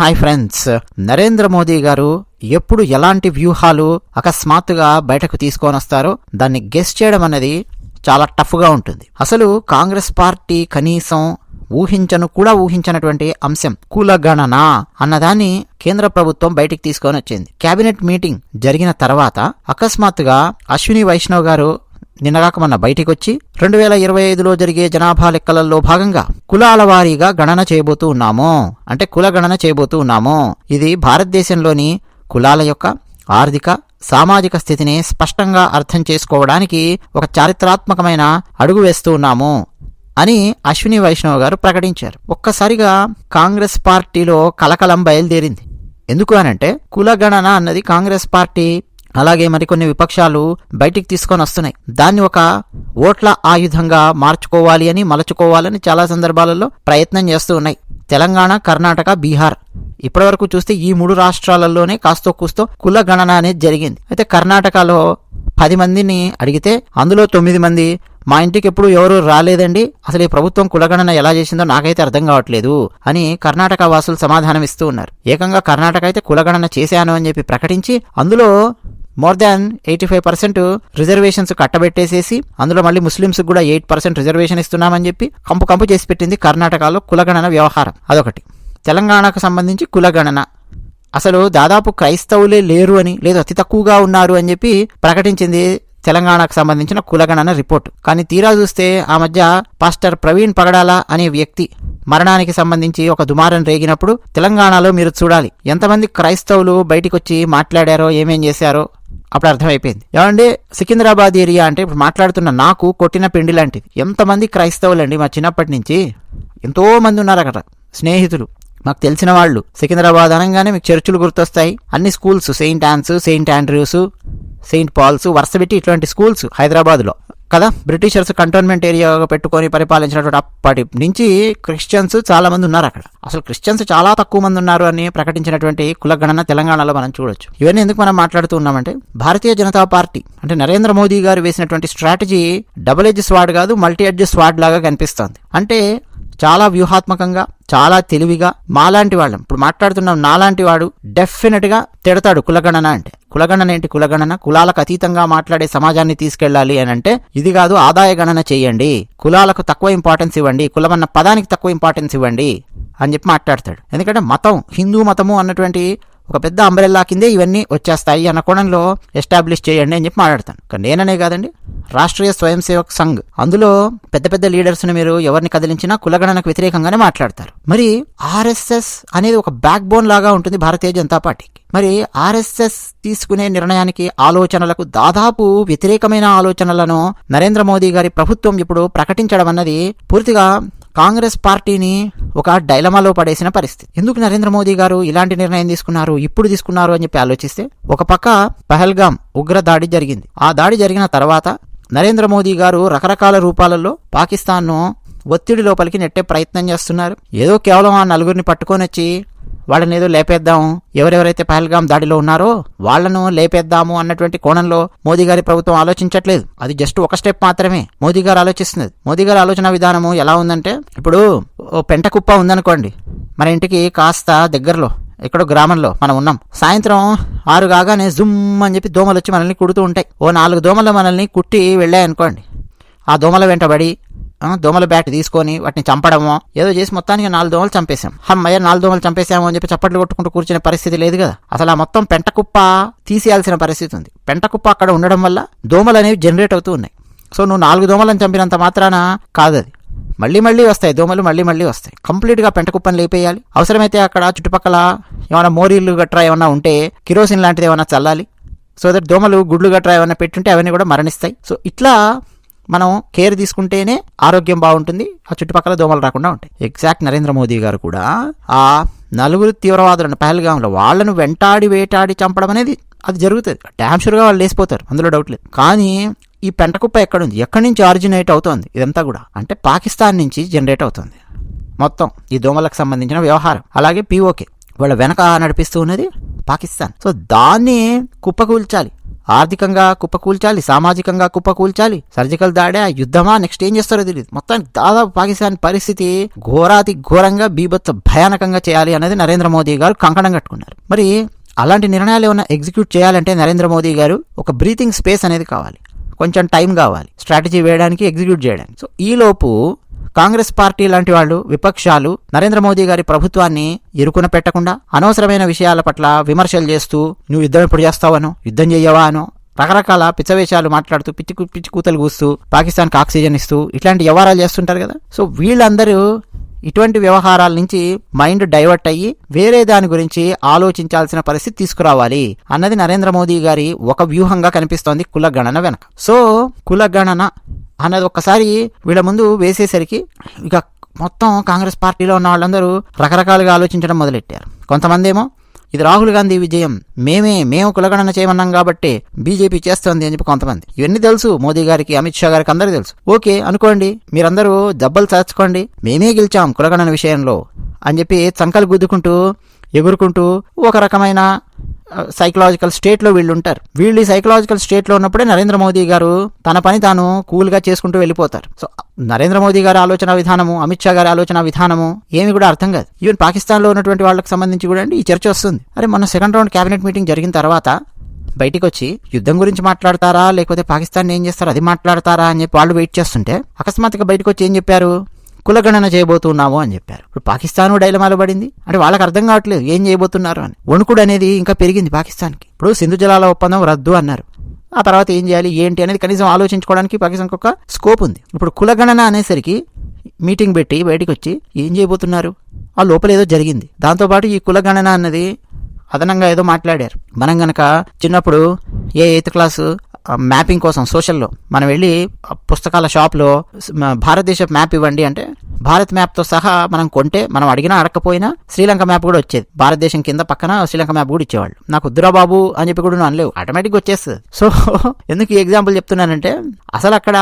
Hi friends. Narendra Modi గారు ఎప్పుడు ఎలాంటి వ్యూహాలు అకస్మాత్తుగా బయటకు తీసుకొని వస్తారో దాన్ని గెస్ట్ చేయడం అనేది చాలా టఫ్గా ఉంటుంది. అసలు కాంగ్రెస్ పార్టీ కనీసం ఊహించను కూడా ఊహించనటువంటి అంశం కులగణన అన్నదాన్ని కేంద్ర ప్రభుత్వం బయటికి తీసుకొని వచ్చింది. కేబినెట్ మీటింగ్ జరిగిన తర్వాత అకస్మాత్తుగా అశ్విని వైష్ణవ్ గారు నిన్నగాక మొన్న బయటికి వచ్చి రెండు వేల ఇరవై ఐదులో జరిగే జనాభా లెక్కలలో భాగంగా కులాల వారీగా గణన చేయబోతూ ఉన్నాము అంటే కుల గణన చేయబోతూ ఉన్నాము ఇది భారతదేశంలోని కులాల యొక్క ఆర్థిక సామాజిక స్థితిని స్పష్టంగా అర్థం చేసుకోవడానికి ఒక చారిత్రాత్మకమైన అడుగు వేస్తూ ఉన్నాము అని అశ్విని వైష్ణవ్ గారు ప్రకటించారు. ఒక్కసారిగా కాంగ్రెస్ పార్టీలో కలకలం బయలుదేరింది. ఎందుకు అనంటే కులగణన అన్నది కాంగ్రెస్ పార్టీ అలాగే మరికొన్ని విపక్షాలు బయటికి తీసుకొని వస్తున్నాయి. దాన్ని ఒక ఓట్ల ఆయుధంగా మార్చుకోవాలి అని మలచుకోవాలని చాలా సందర్భాలలో ప్రయత్నం చేస్తూ ఉన్నాయి. తెలంగాణ కర్ణాటక బీహార్. ఇప్పటివరకు చూస్తే ఈ మూడు రాష్ట్రాలలోనే కాస్తో కూస్తో కుల గణన అనేది జరిగింది. అయితే కర్ణాటకలో పది మందిని అడిగితే అందులో తొమ్మిది మంది మా ఇంటికి ఎప్పుడు ఎవరు రాలేదండి? అసలు ఈ ప్రభుత్వం కులగణన ఎలా చేసిందో నాకైతే అర్థం కావట్లేదు అని కర్ణాటక వాసులు సమాధానం ఇస్తూ ఉన్నారు. ఏకంగా కర్ణాటక అయితే కులగణన చేశాను అని చెప్పి ప్రకటించి అందులో more than eighty five percent reservations కట్టబెట్టేసేసి అందులో మళ్ళీ ముస్లింస్ కూడా ఎయిట్ పర్సెంట్ రిజర్వేషన్ ఇస్తున్నామని చెప్పి కంపు కంపు చేసి పెట్టింది కర్ణాటకలో కులగణన వ్యవహారం. అదొకటి. తెలంగాణకు సంబంధించి కులగణన. అసలు దాదాపు క్రైస్తవులే లేరు అని లేదు అతి తక్కువగా ఉన్నారు అని చెప్పి ప్రకటించింది తెలంగాణకు సంబంధించిన కులగణన రిపోర్ట్. కానీ తీరా చూస్తే ఆ మధ్య పాస్టర్ ప్రవీణ్ పగడాల అనే వ్యక్తి మరణానికి సంబంధించి ఒక దుమారం రేగినప్పుడు తెలంగాణలో మీరు చూడాలి. ఎంతమంది క్రైస్తవులు బయటికి వచ్చి మాట్లాడారో ఏమేం చేశారో అప్పుడు అర్థమైపోయింది. ఏమండి? సికింద్రాబాద్ ఏరియా అంటే ఇప్పుడు మాట్లాడుతున్న నాకు కొట్టిన పిండి లాంటిది. ఎంతమంది క్రైస్తవులండి మా చిన్నప్పటి నుంచి? ఎంతో మంది ఉన్నారు అక్కడ స్నేహితులు. మాకు తెలిసిన వాళ్ళు. సికింద్రాబాద్ అనగానే మీకు చర్చిలు గుర్తొస్తాయి. అన్ని schools saint Ann's saint Andrew's saint Paul's వరుస పెట్టి ఇటువంటి స్కూల్స్ హైదరాబాద్లో. కదా? బ్రిటిషర్స్ కంటోన్మెంట్ ఏరియాగా పెట్టుకొని పరిపాలించినటువంటి అప్పటి నుంచి క్రిస్టియన్స్ చాలా మంది ఉన్నారు అక్కడ. అసలు క్రిస్టియన్స్ చాలా తక్కువ మంది ఉన్నారు అని ప్రకటించినటువంటి కులగణన తెలంగాణలో మనం చూడొచ్చు. ఇవన్నీ ఎందుకు మనం మాట్లాడుతూ ఉన్నామంటే భారతీయ జనతా పార్టీ అంటే నరేంద్ర మోదీ గారు వేసినటువంటి స్ట్రాటజీ డబుల్ ఎడ్జ్ స్వాడ్ కాదు మల్టీ ఎడ్జ్ స్వాడ్ లాగా కనిపిస్తోంది. అంటే చాలా వ్యూహాత్మకంగా చాలా తెలివిగా మాలాంటి వాళ్ళం. ఇప్పుడు మాట్లాడుతున్నాం నాలాంటి వాడు డెఫినెట్గా తిడతాడు కులగణన అంటే. కులగణన ఏంటి? కులగణన? కులాలకు అతీతంగా మాట్లాడే సమాజాన్ని తీసుకెళ్ళాలి అని అంటే ఇది కాదు ఆదాయ గణన చేయండి. కులాలకు తక్కువ ఇంపార్టెన్స్ ఇవ్వండి. కులమన్న పదానికి తక్కువ ఇంపార్టెన్స్ ఇవ్వండి అని చెప్పి మాట్లాడతాడు. ఎందుకంటే మతం హిందూ మతము అన్నటువంటి ఒక పెద్ద అంబ్రెల్లా కిందే ఇవన్నీ వచ్చేస్తాయి అన్న కోణంలో ఎస్టాబ్లిష్ చేయండి అని చెప్పి మాట్లాడతాను. కానీ నేననే కాదండి. రాష్ట్రీయ స్వయం సేవక్ సంఘ్. అందులో పెద్ద పెద్ద లీడర్స్ని మీరు ఎవరిని కదిలించినా కులగణనకు వ్యతిరేకంగానే మాట్లాడతారు. మరి ఆర్ఎస్ఎస్ అనేది ఒక బ్యాక్ బోన్ లాగా ఉంటుంది భారతీయ జనతా పార్టీకి. మరి ఆర్ఎస్ఎస్ తీసుకునే నిర్ణయానికి ఆలోచనలకు దాదాపు వ్యతిరేకమైన ఆలోచనలను నరేంద్ర మోదీ గారి ప్రభుత్వం ఇప్పుడు ప్రకటించడం అన్నది పూర్తిగా కాంగ్రెస్ పార్టీని ఒక డైలమాలో పడేసిన పరిస్థితి. ఎందుకు నరేంద్ర మోదీ గారు ఇలాంటి నిర్ణయం తీసుకున్నారు ఇప్పుడు తీసుకున్నారు అని చెప్పి ఆలోచిస్తే ఒక పక్క పహల్గామ్ ఉగ్ర దాడి జరిగింది. ఆ దాడి జరిగిన తర్వాత నరేంద్ర మోదీ గారు రకరకాల రూపాలలో పాకిస్తాన్ను ఒత్తిడి లోపలికి నెట్టే ప్రయత్నం చేస్తున్నారు. ఏదో కేవలం ఆ నలుగురిని పట్టుకొని వచ్చి వాళ్ళని ఏదో లేపేద్దాం. ఎవరెవరైతే పహల్గాం దాడిలో ఉన్నారో వాళ్ళను లేపేద్దాము అన్నటువంటి కోణంలో మోదీ గారి ప్రభుత్వం ఆలోచించట్లేదు. అది జస్ట్ ఒక స్టెప్ మాత్రమే. మోదీ గారు ఆలోచిస్తున్నది. మోదీ గారి ఆలోచన విధానము ఎలా ఉందంటే ఇప్పుడు ఓ పెంట కుప్ప ఉందనుకోండి. మన ఇంటికి కాస్త దగ్గరలో ఎక్కడో గ్రామంలో మనం ఉన్నాం. సాయంత్రం ఆరు కాగానే జుమ్ అని చెప్పి దోమలు వచ్చి మనల్ని కుడుతూ ఉంటాయి. ఓ నాలుగు దోమలు మనల్ని కుట్టి వెళ్ళాయనుకోండి. ఆ దోమల వెంటబడి దోమల బ్యాట్ తీసుకొని వాటిని చంపడమో ఏదో చేసి మొత్తానికి నాలుగు దోమలు చంపేశాం. హమ్మయ్య నాలుగు దోమలు చంపేశాము అని చెప్పి చప్పట్లు కొట్టుకుంటూ కూర్చునే పరిస్థితి లేదు కదా. అసలు ఆ మొత్తం పెంటకుప్ప తీసేయాల్సిన పరిస్థితి ఉంది. పెంటకుప్ప అక్కడ ఉండడం వల్ల దోమలు అనేవి జనరేట్ అవుతూ ఉన్నాయి. సో నువ్వు నాలుగు దోమలను చంపినంత మాత్రాన కాదు అది. మళ్ళీ మళ్ళీ వస్తాయి దోమలు మళ్ళీ మళ్ళీ వస్తాయి. కంప్లీట్గా పెంటకుప్పని లేపేయాలి. అవసరమైతే అక్కడ చుట్టుపక్కల ఏమైనా మోరీలు గట్రా ఏమైనా ఉంటే కిరోసిన్ లాంటిది ఏమైనా చల్లాలి. సో దట్ దోమలు గుడ్లు గట్రా ఏమైనా పెట్టుంటే అవన్నీ కూడా మరణిస్తాయి. సో ఇట్లా మనం కేర్ తీసుకుంటేనే ఆరోగ్యం బాగుంటుంది ఆ చుట్టుపక్కల దోమలు రాకుండా ఉంటాయి. ఎగ్జాక్ట్ నరేంద్ర మోదీ గారు కూడా ఆ నలుగురు తీవ్రవాదులను పహల్గాంలో వాళ్ళను వెంటాడి వేటాడి చంపడం అనేది అది జరుగుతుంది. డ్యామ్ షూర్గా వాళ్ళు లేసిపోతారు అందులో డౌట్ లేదు. కానీ ఈ పెంటకుప్ప ఎక్కడుంది ఎక్కడి నుంచి ఆరిజినేట్ అవుతోంది? ఇదంతా కూడా. అంటే పాకిస్తాన్ నుంచి జనరేట్ అవుతుంది. మొత్తం ఈ దోమలకు సంబంధించిన వ్యవహారం. అలాగే పీఓకే వాళ్ళ వెనక నడిపిస్తూ ఉన్నది పాకిస్తాన్. సో దాన్ని కుప్పకూల్చాలి. ఆర్థికంగా కుప్పకూల్చాలి సామాజికంగా కుప్పకూల్చాలి. సర్జికల్ దాడా యుద్ధమా? నెక్స్ట్ ఏం చేస్తారో తెలియదు మొత్తం దాదాపు పాకిస్తాన్ పరిస్థితి ఘోరాతి ఘోరంగా బీభత్స భయానకంగా చేయాలి అనేది నరేంద్ర మోదీ గారు కంకణం కట్టుకున్నారు. మరి అలాంటి నిర్ణయాలు ఏమైనా ఎగ్జిక్యూట్ చేయాలంటే నరేంద్ర మోదీ గారు ఒక బ్రీతింగ్ స్పేస్ అనేది కావాలి. కొంచెం టైం కావాలి. స్ట్రాటజీ వేయడానికి ఎగ్జిక్యూట్ చేయడానికి. సో ఈలోపు కాంగ్రెస్ పార్టీ లాంటి వాళ్ళు విపక్షాలు నరేంద్ర మోదీ గారి ప్రభుత్వాన్ని ఇరుకున పెట్టకుండా అనవసరమైన విషయాల పట్ల విమర్శలు చేస్తూ నువ్వు యుద్ధం ఎప్పుడు చేస్తావను యుద్ధం చెయ్యవా అనో రకరకాల పిచ్చవేషాలు మాట్లాడుతూ పిచ్చి పిచ్చి కూతలు కూస్తూ పాకిస్తాన్కి ఆక్సిజన్ ఇస్తూ ఇట్లాంటి వ్యవహారాలు చేస్తుంటారు కదా. సో వీళ్ళందరూ ఇటువంటి వ్యవహారాల నుంచి మైండ్ డైవర్ట్ అయ్యి వేరే దాని గురించి ఆలోచించాల్సిన పరిస్థితి తీసుకురావాలి అన్నది నరేంద్ర మోదీ గారి ఒక వ్యూహంగా కనిపిస్తోంది కులగణన వెనక. సో కులగణన అన్నది ఒక్కసారి వీళ్ళ ముందు వేసేసరికి ఇక మొత్తం కాంగ్రెస్ పార్టీలో ఉన్న వాళ్ళందరూ రకరకాలుగా ఆలోచించడం మొదలెట్టారు. కొంతమంది ఏమో ఇది రాహుల్ గాంధీ విజయం మేమే మేము కులగణన చేయమన్నాం కాబట్టి బీజేపీ చేస్తోంది అని చెప్పి కొంతమంది. ఇవన్నీ తెలుసు మోదీ గారికి అమిత్ షా గారికి అందరూ తెలుసు. ఓకే అనుకోండి మీరందరూ దెబ్బలు చాచుకోండి మేమే గెలిచాం కులగణన విషయంలో అని చెప్పి చంకలు గుద్దుకుంటూ ఎగురుకుంటూ ఒక రకమైన సైకలాజికల్ స్టేట్లో వీళ్ళు ఉంటారు. వీళ్ళు ఈ సైకలాజికల్ స్టేట్లో ఉన్నప్పుడే నరేంద్ర మోదీ గారు తన పని తాను కూల్గా చేసుకుంటూ వెళ్ళిపోతారు. సో నరేంద్ర మోదీ గారి ఆలోచన విధానము అమిత్ షా గారి ఆలోచన విధానము ఏమి కూడా అర్థం కాదు. ఈవెన్ పాకిస్తాన్లో ఉన్నటువంటి వాళ్ళకి సంబంధించి కూడా అండి ఈ చర్చ వస్తుంది. అరే మొన్న సెకండ్ రౌండ్ కేబినెట్ మీటింగ్ జరిగిన తర్వాత బయటికి వచ్చి యుద్ధం గురించి మాట్లాడతారా? లేకపోతే పాకిస్తాన్ ఏం చేస్తారో? అది మాట్లాడతారా? అని చెప్పి వాళ్ళు వెయిట్ చేస్తుంటే అకస్మాత్తుగా బయటకు వచ్చి ఏం చెప్పారు? కులగణన చేయబోతున్నాము అని చెప్పారు. ఇప్పుడు పాకిస్తాన్ డైలమాలో పడింది. అంటే వాళ్ళకి అర్థం కావట్లేదు ఏం చేయబోతున్నారు అని. వణుకుడు అనేది ఇంకా పెరిగింది పాకిస్తాన్కి. ఇప్పుడు సింధు జలాల ఒప్పందం రద్దు అన్నారు. ఆ తర్వాత ఏం చేయాలి ఏంటి అనేది కనీసం ఆలోచించుకోవడానికి పాకిస్తాన్కి ఒక స్కోప్ ఉంది. ఇప్పుడు కులగణన అనేసరికి మీటింగ్ పెట్టి బయటికి వచ్చి ఏం చేయబోతున్నారు? ఆ లోపల ఏదో జరిగింది. దాంతోపాటు ఈ కులగణన అన్నది అదనంగా ఏదో మాట్లాడారు. మనం గనక చిన్నప్పుడు ఏ ఎయిత్ క్లాసు మ్యాపింగ్ కోసం సోషల్లో మనం వెళ్ళి పుస్తకాల షాప్లో భారతదేశ మ్యాప్ ఇవ్వండి అంటే భారత్ మ్యాప్తో సహా మనం కొంటే మనం అడిగినా అడగకపోయినా శ్రీలంక మ్యాప్ కూడా వచ్చేది. భారతదేశం కింద పక్కన శ్రీలంక మ్యాప్ కూడా ఇచ్చేవాళ్ళు. నాకు వద్దురా బాబు అని చెప్పి కూడా నువ్వు అనలేవు. ఆటోమేటిక్గా వచ్చేస్తుంది. సో ఎందుకు ఈ ఎగ్జాంపుల్ చెప్తున్నానంటే అసలు అక్కడ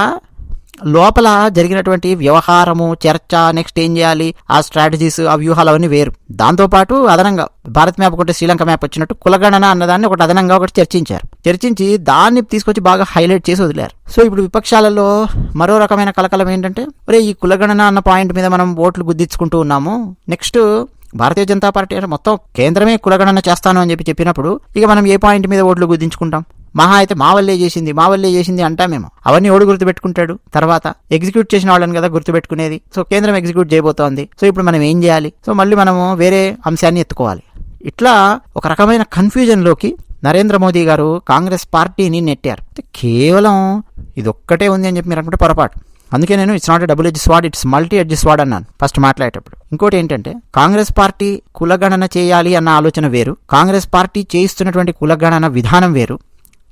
లోపల జరిగినటువంటి వ్యవహారము చర్చ నెక్స్ట్ ఏం చేయాలి? ఆ స్ట్రాటజీస్ ఆ వ్యూహాలు అవన్నీ వేరు. దాంతోపాటు అదనంగా భారత్ మ్యాప్ ఒకటి శ్రీలంక మ్యాప్ వచ్చినట్టు కులగణన అన్నదాన్ని ఒకటి అదనంగా ఒకటి చర్చించారు. చర్చించి దాన్ని తీసుకొచ్చి బాగా హైలైట్ చేసి వదిలారు. సో ఇప్పుడు విపక్షాలలో మరో రకమైన కలకలం ఏంటంటే ఒరే ఈ కులగణన అన్న పాయింట్ మీద మనం ఓట్లు గుద్దించుకుంటూ ఉన్నాము. నెక్స్ట్ భారతీయ జనతా పార్టీ అంటే మొత్తం కేంద్రమే కులగణన చేస్తాను అని చెప్పి చెప్పినప్పుడు ఇక మనం ఏ పాయింట్ మీద ఓట్లు గుద్దించుకుంటాం? మహా అయితే మా వల్లే చేసింది మా వల్లే చేసింది అంటామేమో అవన్నీ ఓడి గుర్తుపెట్టుకుంటాడు? తర్వాత ఎగ్జిక్యూట్ చేసిన వాళ్ళని కదా గుర్తుపెట్టుకునేది. సో కేంద్రం ఎగ్జిక్యూట్ చేయబోతోంది. సో ఇప్పుడు మనం ఏం చేయాలి? సో మళ్ళీ మనము వేరే అంశాన్ని ఎత్తుకోవాలి. ఇట్లా ఒక రకమైన కన్ఫ్యూజన్లోకి నరేంద్ర మోదీ గారు కాంగ్రెస్ పార్టీని నెట్టారు. కేవలం ఇది ఒక్కటే ఉంది అని చెప్పి మీరు అనుకుంటే పొరపాటు. అందుకే నేను it's not double edge sword it's multi edge sword అన్నాను ఫస్ట్ మాట్లాడేటప్పుడు. ఇంకోటి ఏంటంటే కాంగ్రెస్ పార్టీ కులగణన చేయాలి అన్న ఆలోచన వేరు. కాంగ్రెస్ పార్టీ చేయిస్తున్నటువంటి కులగణన విధానం వేరు.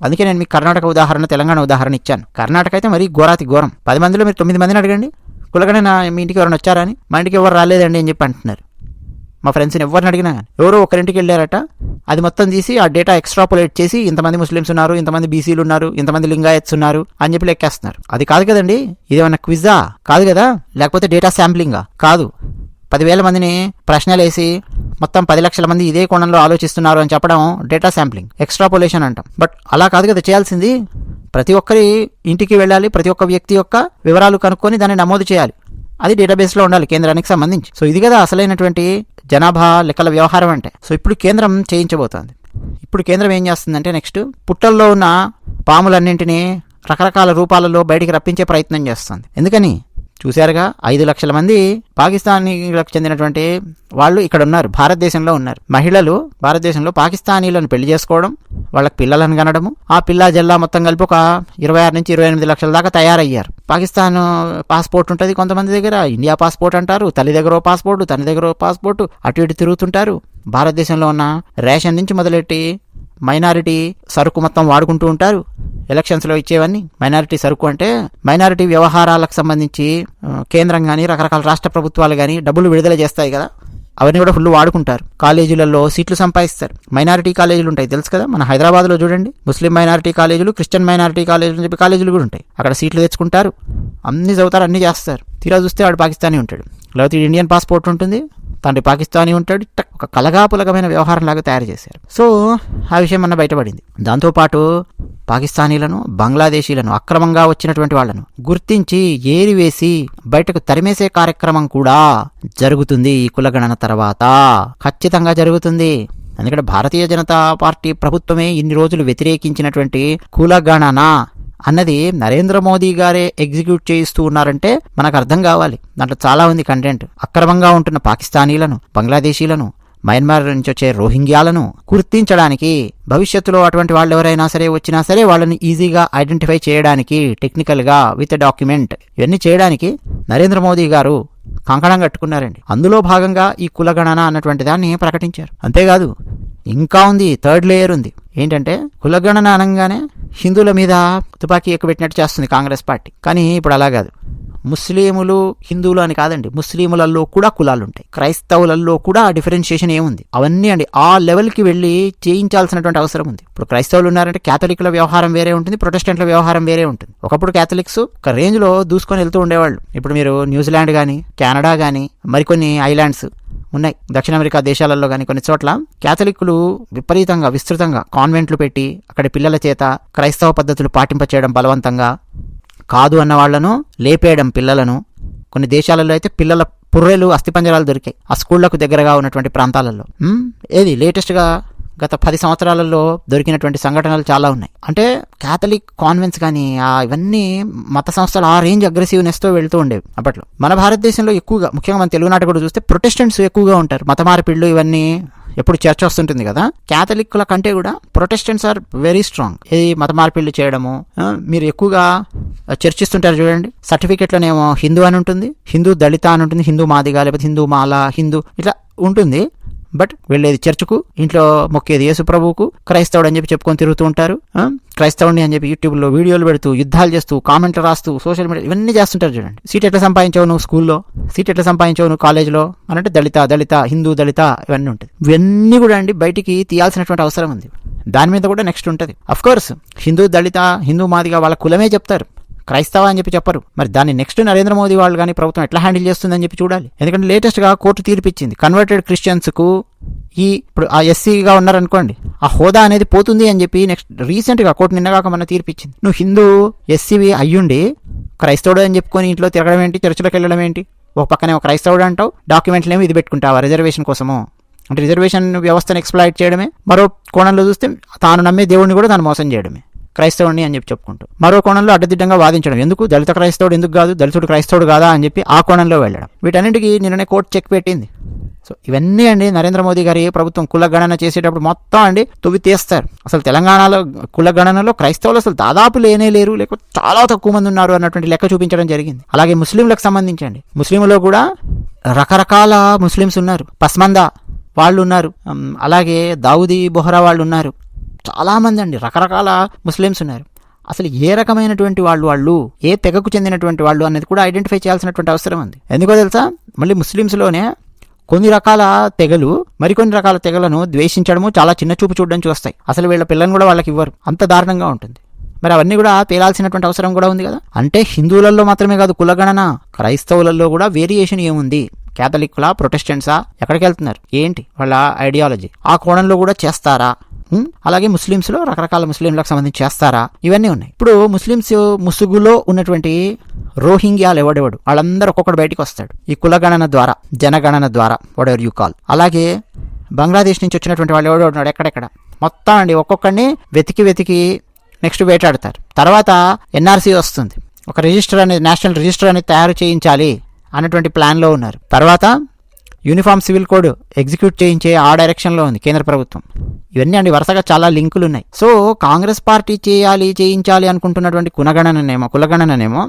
అందుకే నేను మీకు కర్ణాటక ఉదాహరణ తెలంగాణ ఉదాహరణ ఇచ్చాను. కర్ణాటక అయితే మరీ ఘోరాతి ఘోరం. పది మందిలో మీరు తొమ్మిది మందిని అడగండి. కులగణన మీ ఇంటికి ఎవరైనా వచ్చారా అని? మా ఇంటికి ఎవరు రాలేదండి అని చెప్పి అంటున్నారు. మా ఫ్రెండ్స్ని ఎవరిని అడిగినా ఎవరో ఒకరింటికి వెళ్ళారట. అది మొత్తం తీసి ఆ డేటా ఎక్స్ట్రాపులేట్ చేసి ఇంతమంది ముస్లిమ్స్ ఉన్నారు ఇంతమంది బీసీలు ఉన్నారు ఇంతమంది లింగాయత్స్ ఉన్నారు అని చెప్పి లెక్కేస్తున్నారు. అది కాదు కదండి ఇదేమన్నా క్విజా కాదు కదా? లేకపోతే డేటా శాంప్లింగా? కాదు. పదివేల మందిని ప్రశ్నలేసి మొత్తం పది లక్షల మంది ఇదే కోణంలో ఆలోచిస్తున్నారు అని చెప్పడం డేటా శాంప్లింగ్ ఎక్స్ట్రాపోలేషన్ అంటాం. బట్ అలా కాదు కదా చేయాల్సింది ప్రతి ఒక్కరి ఇంటికి వెళ్ళాలి ప్రతి ఒక్క వ్యక్తి యొక్క వివరాలు కనుక్కొని దాన్ని నమోదు చేయాలి. అది డేటాబేస్లో ఉండాలి కేంద్రానికి సంబంధించి. సో ఇది కదా అసలైనటువంటి జనాభా లెక్కల వ్యవహారం అంటే. సో ఇప్పుడు కేంద్రం చేయించబోతోంది. ఇప్పుడు కేంద్రం ఏం చేస్తుందంటే నెక్స్ట్ పుట్టల్లో ఉన్న పాములన్నింటినీ రకరకాల రూపాలలో బయటికి రప్పించే ప్రయత్నం చేస్తుంది. ఎందుకని? చూశారుగా ఐదు లక్షల మంది పాకిస్తానీలకు చెందినటువంటి వాళ్ళు ఇక్కడ ఉన్నారు భారతదేశంలో ఉన్నారు. మహిళలు భారతదేశంలో పాకిస్తానీలను పెళ్ళి చేసుకోవడం వాళ్ళకి పిల్లలను కనడము. ఆ పిల్ల జిల్లా మొత్తం కలిపి ఒక ఇరవై ఆరు నుంచి ఇరవై ఎనిమిది లక్షల దాకా తయారయ్యారు. పాకిస్తాన్ పాస్పోర్ట్ ఉంటుంది కొంతమంది దగ్గర ఇండియా పాస్పోర్ట్ అంటారు తల్లి దగ్గర పాస్పోర్టు పాస్పోర్ట్ తన దగ్గర పాస్పోర్టు పాస్పోర్ట్ అటు ఇటు తిరుగుతుంటారు. భారతదేశంలో ఉన్న రేషన్ నుంచి మొదలెట్టి మైనారిటీ సరుకు మొత్తం వాడుకుంటూ ఉంటారు. ఎలక్షన్స్లో ఇచ్చేవన్నీ? మైనారిటీ సరుకు అంటే మైనారిటీ వ్యవహారాలకు సంబంధించి కేంద్రం కానీ రకరకాల రాష్ట్ర ప్రభుత్వాలు కానీ డబ్బులు విడుదల చేస్తాయి కదా? అవన్నీ కూడా ఫుల్ వాడుకుంటారు. కాలేజీలలో సీట్లు సంపాదిస్తారు. మైనారిటీ కాలేజీలు ఉంటాయి. తెలుసు కదా? మన హైదరాబాద్లో చూడండి. ముస్లిం మైనారిటీ కాలేజీలు క్రిస్టియన్ మైనారిటీ కాలేజీలు చెప్పి కాలేజీలు కూడా ఉంటాయి. అక్కడ సీట్లు తెచ్చుకుంటారు. అన్ని చదువుతారు అన్ని చేస్తారు. తీరా చూస్తే వాడు పాకిస్తానీ ఉంటాడు. లేకపోతే ఇండియన్ పాస్పోర్ట్ ఉంటుంది. తండ్రి పాకిస్తానీ ఉంటాడు. ఒక కలగాపులకమైన వ్యవహారం లాగా తయారు చేశారు. సో ఆ విషయం అన్న బయటపడింది. దాంతోపాటు పాకిస్తానీలను బంగ్లాదేశీలను అక్రమంగా వచ్చినటువంటి వాళ్ళను గుర్తించి ఏరివేసి బయటకు తరిమేసే కార్యక్రమం కూడా జరుగుతుంది ఈ కులగణన తర్వాత. ఖచ్చితంగా జరుగుతుంది. ఎందుకంటే భారతీయ జనతా పార్టీ ప్రభుత్వమే ఇన్ని రోజులు వ్యతిరేకించినటువంటి కులగణన అన్నది నరేంద్ర మోదీ గారే ఎగ్జిక్యూట్ చేయిస్తూ ఉన్నారంటే మనకు అర్థం కావాలి. దాంట్లో చాలా ఉంది కంటెంట్ అక్రమంగా ఉంటున్న పాకిస్తానీలను బంగ్లాదేశీలను మయన్మార్ నుంచి వచ్చే రోహింగ్యాలను గుర్తించడానికి భవిష్యత్తులో అటువంటి వాళ్ళు ఎవరైనా సరే వచ్చినా సరే వాళ్ళని ఈజీగా ఐడెంటిఫై చేయడానికి టెక్నికల్గా విత్ డాక్యుమెంట్ ఇవన్నీ చేయడానికి నరేంద్ర మోదీ గారు కంకణం కట్టుకున్నారండి. అందులో భాగంగా ఈ కులగణన అన్నటువంటి దాన్ని ప్రకటించారు. అంతేకాదు ఇంకా ఉంది థర్డ్ లేయర్ ఉంది. ఏంటంటే కులగణన అనగానే హిందువుల మీద తుపాకీ ఎక్కుపెట్టినట్టు చేస్తుంది కాంగ్రెస్ పార్టీ. కానీ ఇప్పుడు అలా కాదు. ముస్లిములు హిందువులు అని కాదండి. ముస్లిములలో కూడా కులాలు ఉంటాయి క్రైస్తవులలో కూడా డిఫరెన్షియేషన్ ఏముంది? అవన్నీ అండి. ఆ లెవెల్కి వెళ్ళి చేయించాల్సినటువంటి అవసరం ఉంది. ఇప్పుడు క్రైస్తవులు ఉన్నారంటే క్యాథలిక్ల వ్యవహారం వేరే ఉంటుంది ప్రొటెస్టెంట్ల వ్యవహారం వేరే ఉంటుంది. ఒకప్పుడు క్యాథలిక్స్ ఒక రేంజ్లో దూసుకొని వెళ్తూ ఉండేవాళ్ళు. ఇప్పుడు మీరు న్యూజిలాండ్ కానీ కెనడా కానీ మరికొన్ని ఐలాండ్స్ ఉన్నాయి. దక్షిణ అమెరికా దేశాలలో కానీ కొన్ని చోట్ల క్యాథలిక్లు విపరీతంగా విస్తృతంగా కాన్వెంట్లు పెట్టి అక్కడ పిల్లల చేత క్రైస్తవ పద్ధతులు పాటింపచేయడం బలవంతంగా కాదు అన్న వాళ్ళను లేపేయడం పిల్లలను. కొన్ని దేశాలలో అయితే పిల్లల పుర్రెలు అస్థిపంజరాలు దొరికాయి. ఆ స్కూళ్ళకు దగ్గరగా ఉన్నటువంటి ప్రాంతాలలో. ఏది? లేటెస్ట్గా గత పది సంవత్సరాలలో దొరికినటువంటి సంఘటనలు చాలా ఉన్నాయి. అంటే క్యాథలిక్ కాన్వెంట్స్ కానీ ఆ ఇవన్నీ మత సంస్థలు ఆ రేంజ్ అగ్రెసివ్నెస్తో వెళ్తూ ఉండేవి అప్పట్లో. మన భారతదేశంలో ఎక్కువగా ముఖ్యంగా మన తెలుగునాట కూడా చూస్తే ప్రొటెస్టెంట్స్ ఎక్కువగా ఉంటారు. మత మార్పిళ్ళు ఇవన్నీ ఎప్పుడు చర్చ వస్తుంటుంది కదా క్యాథలిక్ల కంటే కూడా ప్రొటెస్టెంట్స్ ఆర్ వెరీ స్ట్రాంగ్. ఇది మత మార్పిళ్ళు చేయడము మీరు ఎక్కువగా చర్చిస్తుంటారు చూడండి. సర్టిఫికెట్లోనేమో హిందూ అని ఉంటుంది హిందూ దళిత అని ఉంటుంది హిందూ మాదిగా లేకపోతే హిందూ మాల హిందూ ఇట్లా ఉంటుంది. బట్ వెళ్ళేది చర్చ్కు ఇంట్లో మొక్కేది యేసు ప్రభువుకు క్రైస్తవుడు అని చెప్పి చెప్పుకొని తిరుగుతూ ఉంటారు. క్రైస్తవుని క్రైస్తవుడిని అని చెప్పి యూట్యూబ్లో వీడియోలు పెడుతూ యుద్ధాలు చేస్తూ కామెంట్లు రాస్తూ సోషల్ మీడియా ఇవన్నీ చేస్తుంటారు చూడండి. సీట్ ఎట్లా సంపాదించావు నువ్వు స్కూల్లో? సీట్ ఎట్లా సంపాదించావు నువ్వు కాలేజ్లో? అనంటే దళిత దళిత హిందూ దళిత ఇవన్నీ ఉంటుంది. ఇవన్నీ కూడా అండి బయటికి తీయాల్సినటువంటి అవసరం ఉంది. దాని మీద కూడా నెక్స్ట్ ఉంటుంది. అఫ్కోర్స్ హిందూ దళిత హిందూ మాదిగా వాళ్ళ కులమే చెప్తారు. క్రైస్తవ అని చెప్పి చెప్పరు. మరి దాన్ని నెక్స్ట్ నరేంద్ర మోదీ వాళ్ళు కానీ ప్రభుత్వం ఎట్లా హ్యాండిల్ చేస్తుందని చెప్పి చూడాలి. ఎందుకంటే లేటెస్ట్గా కోర్టు తీర్పిచ్చింది కన్వర్టెడ్ క్రిస్టియన్స్కు ఈ ఇప్పుడు ఆ ఎస్సీగా ఉన్నారనుకోండి ఆ హోదా అనేది పోతుంది అని చెప్పి నెక్స్ట్ రీసెంట్గా కోర్టు నిన్నగాక మన తీర్పిచ్చింది నువ్వు హిందూ ఎస్సీవి అయ్యుండి క్రైస్తవుడు అని చెప్పుకొని ఇంట్లో తిరగడం ఏంటి? చర్చిలోకి వెళ్ళడం ఏంటి? ఒక పక్కనే ఒక క్రైస్తవుడు అంటావు డాక్యుమెంట్లు ఏమి ఇది పెట్టుకుంటావా? రిజర్వేషన్ కోసము. అంటే రిజర్వేషన్ వ్యవస్థను ఎక్స్ప్లాయిట్ చేయడమే. మరో కోణంలో చూస్తే తాను నమ్మే దేవుడిని కూడా తాను మోసం చేయడమే. క్రైస్తవుడిని అని చెప్పి చెప్పుకుంటూ. మరో కోణంలో అడ్డదిడ్డంగా వాదించడం. ఎందుకు? దళిత క్రైస్తవుడు ఎందుకు కాదు? దళితుడు క్రైస్తవుడు కాదా అని చెప్పి ఆ కోణంలో వెళ్ళడం. వీటన్నిటికీ నిన్ననే కోర్టు చెక్ పెట్టింది. సో ఇవన్నీ అండి నరేంద్ర మోదీ గారి ప్రభుత్వం కుల గణన చేసేటప్పుడు మొత్తం అండి తువి తీస్తారు. అసలు తెలంగాణలో కుల గణనలో క్రైస్తవులు అసలు దాదాపు లేనే లేరు. లేకపోతే చాలా తక్కువ మంది ఉన్నారు అన్నటువంటి లెక్క చూపించడం జరిగింది. అలాగే ముస్లింలకు సంబంధించండి. ముస్లింలో కూడా రకరకాల ముస్లిమ్స్ ఉన్నారు. పస్మందా వాళ్ళు ఉన్నారు. అలాగే దావుదీ బొహరా వాళ్ళు ఉన్నారు. చాలామంది అండి రకరకాల ముస్లిమ్స్ ఉన్నారు. అసలు ఏ రకమైనటువంటి వాళ్ళు వాళ్ళు ఏ తెగకు చెందినటువంటి వాళ్ళు అనేది కూడా ఐడెంటిఫై చేయాల్సినటువంటి అవసరం ఉంది. ఎందుకో తెలుసా? మళ్ళీ ముస్లిమ్స్లోనే కొన్ని రకాల తెగలు మరికొన్ని రకాల తెగలను ద్వేషించడము చాలా చిన్న చూపు చూడడం చూస్తాయి అసలు వీళ్ళ పిల్లని కూడా వాళ్ళకి ఇవ్వరు. అంత దారుణంగా ఉంటుంది. మరి అవన్నీ కూడా తేలాల్సినటువంటి అవసరం కూడా ఉంది కదా? అంటే హిందువులలో మాత్రమే కాదు కులగణన క్రైస్తవులలో కూడా వేరియేషన్ ఏముంది? క్యాథలిక్లా ప్రొటెస్టెంట్సా? ఎక్కడికి వెళ్తున్నారు? ఏంటి వాళ్ళ ఐడియాలజీ? ఆ కోణంలో కూడా చేస్తారా? అలాగే ముస్లిమ్స్లో రకరకాల ముస్లింలకు సంబంధించి చేస్తారా? ఇవన్నీ ఉన్నాయి. ఇప్పుడు ముస్లిమ్స్ ముసుగులో ఉన్నటువంటి రోహింగ్యాలు ఎవడెవడు? వాళ్ళందరూ ఒక్కొక్కడు బయటకు వస్తాడు. ఈ కులగణన ద్వారా జనగణన ద్వారా వాట్ ఎవర్ యూ కాల్ అలాగే బంగ్లాదేశ్ నుంచి వచ్చినటువంటి వాళ్ళు ఎవడో ఉన్నాడు? ఎక్కడెక్కడ? మొత్తం అండి ఒక్కొక్కడిని వెతికి వెతికి నెక్స్ట్ వేటాడతారు. తర్వాత ఎన్ఆర్సీ వస్తుంది. ఒక రిజిస్టర్ అనేది నేషనల్ రిజిస్టర్ అనేది తయారు చేయించాలి అన్నటువంటి ప్లాన్లో ఉన్నారు. తర్వాత యూనిఫామ్ సివిల్ కోడ్ ఎగ్జిక్యూట్ చేయించే ఆ డైరెక్షన్లో ఉంది కేంద్ర ప్రభుత్వం. ఇవన్నీ అండి వరుసగా చాలా లింకులు ఉన్నాయి సో కాంగ్రెస్ పార్టీ చేయాలి చేయించాలి అనుకుంటున్నటువంటి కులగణననేమో కులగణననేమో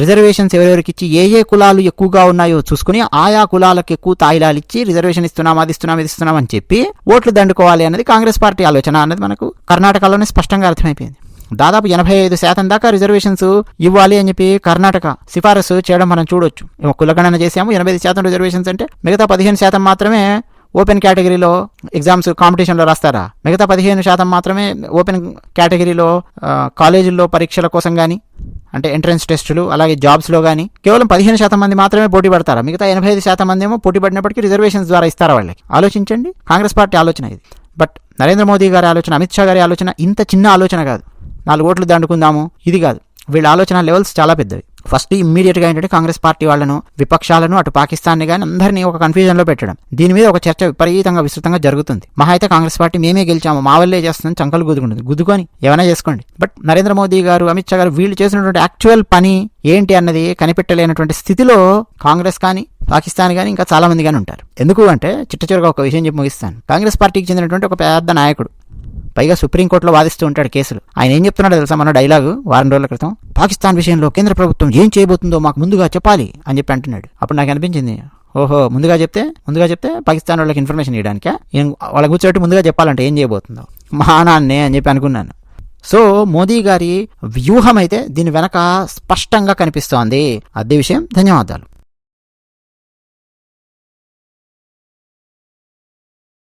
రిజర్వేషన్స్ ఎవరెవరికి ఇచ్చి ఏ ఏ కులాలు ఎక్కువగా ఉన్నాయో చూసుకుని ఆయా కులాలకు ఎక్కువ తాయిలాలు ఇచ్చి రిజర్వేషన్ ఇస్తున్నాం అది ఇస్తున్నాం ఇది ఇస్తున్నాం అని చెప్పి ఓట్లు దండుకోవాలి అనేది కాంగ్రెస్ పార్టీ ఆలోచన అన్నది మనకు కర్ణాటకలోనే స్పష్టంగా అర్థమైపోయింది. దాదాపు ఎనభై ఐదు శాతం దాకా రిజర్వేషన్స్ ఇవ్వాలి అని చెప్పి కర్ణాటక సిఫారసు చేయడం మనం చూడొచ్చు. కులగణన చేసాము ఎనభై శాతం రిజర్వేషన్స్ అంటే మిగతా పదిహేను శాతం మాత్రమే ఓపెన్ కేటగిరీలో ఎగ్జామ్స్ కాంపిటీషన్లో రాస్తారా? మిగతా పదిహేను శాతం మాత్రమే ఓపెన్ కేటగిరీలో కాలేజీల్లో పరీక్షల కోసం కానీ అంటే ఎంట్రన్స్ టెస్టులు అలాగే జాబ్స్లో కానీ కేవలం పదిహేను శాతం మంది మాత్రమే పోటీ పడతారా? మిగతా ఎనభై ఐదు శాతం మంది ఏమో పోటీ పడినప్పటికీ రిజర్వేషన్స్ ద్వారా ఇస్తారా వాళ్ళకి? ఆలోచించండి. కాంగ్రెస్ పార్టీ ఆలోచన ఇది. బట్ నరేంద్ర మోదీ గారి ఆలోచన అమిత్ షా గారి ఆలోచన ఇంత చిన్న ఆలోచన కాదు. నాలుగు ఓట్లు దండుకుందాము. ఇది కాదు. వీళ్ళ ఆలోచన లెవెల్స్ చాలా పెద్దవి. ఫస్ట్ ఇమ్మీడియట్గా ఏంటంటే కాంగ్రెస్ పార్టీ వాళ్ళను విపక్షాలను అటు పాకిస్తాన్ని కానీ అందరినీ ఒక కన్ఫ్యూజన్లో పెట్టడం. దీని మీద ఒక చర్చ విపరీతంగా విస్తృతంగా జరుగుతుంది. మహా అయితే కాంగ్రెస్ పార్టీ మేమే గెలిచాము. మా వల్లే చేస్తుంది చంకలు గుద్దుకుంటుంది. గుద్దుకొని ఏమైనా చేసుకోండి. బట్ నరేంద్ర మోదీ గారు అమిత్ షా గారు వీళ్ళు చేసినటువంటి యాక్చువల్ పని ఏంటి అన్నది కనిపెట్టలేనటువంటి స్థితిలో కాంగ్రెస్ కానీ పాకిస్తాన్ కానీ ఇంకా చాలా మంది కానీ ఉంటారు. ఎందుకు అంటే చిట్ట చివరిగా ఒక విషయం చెప్పి ముగిస్తాను. కాంగ్రెస్ పార్టీకి చెందినటువంటి ఒక పెద్ద నాయకుడు పైగా సుప్రీంకోర్టులో వాదిస్తూ ఉంటాడు కేసులు. ఆయన ఏం చెప్తున్నాడో తెలుసా? మన డైలాగు వారం రోజుల క్రితం. పాకిస్తాన్ విషయంలో కేంద్ర ప్రభుత్వం ఏం చేయబోతుందో మాకు ముందుగా చెప్పాలి అని చెప్పి అంటున్నాడు. అప్పుడు నాకు అనిపించింది ఓహో ముందుగా చెప్తే ముందుగా చెప్తే పాకిస్తాన్ వాళ్ళకి ఇన్ఫర్మేషన్ ఇవ్వడానికే? వాళ్ళ కూర్చోబెట్టి ముందుగా చెప్పాలంటే ఏం చేయబోతుందో? మా నాన్నే అని చెప్పి అనుకున్నాను. సో మోదీ గారి వ్యూహం అయితే దీని వెనక స్పష్టంగా కనిపిస్తోంది. అదే విషయం. ధన్యవాదాలు.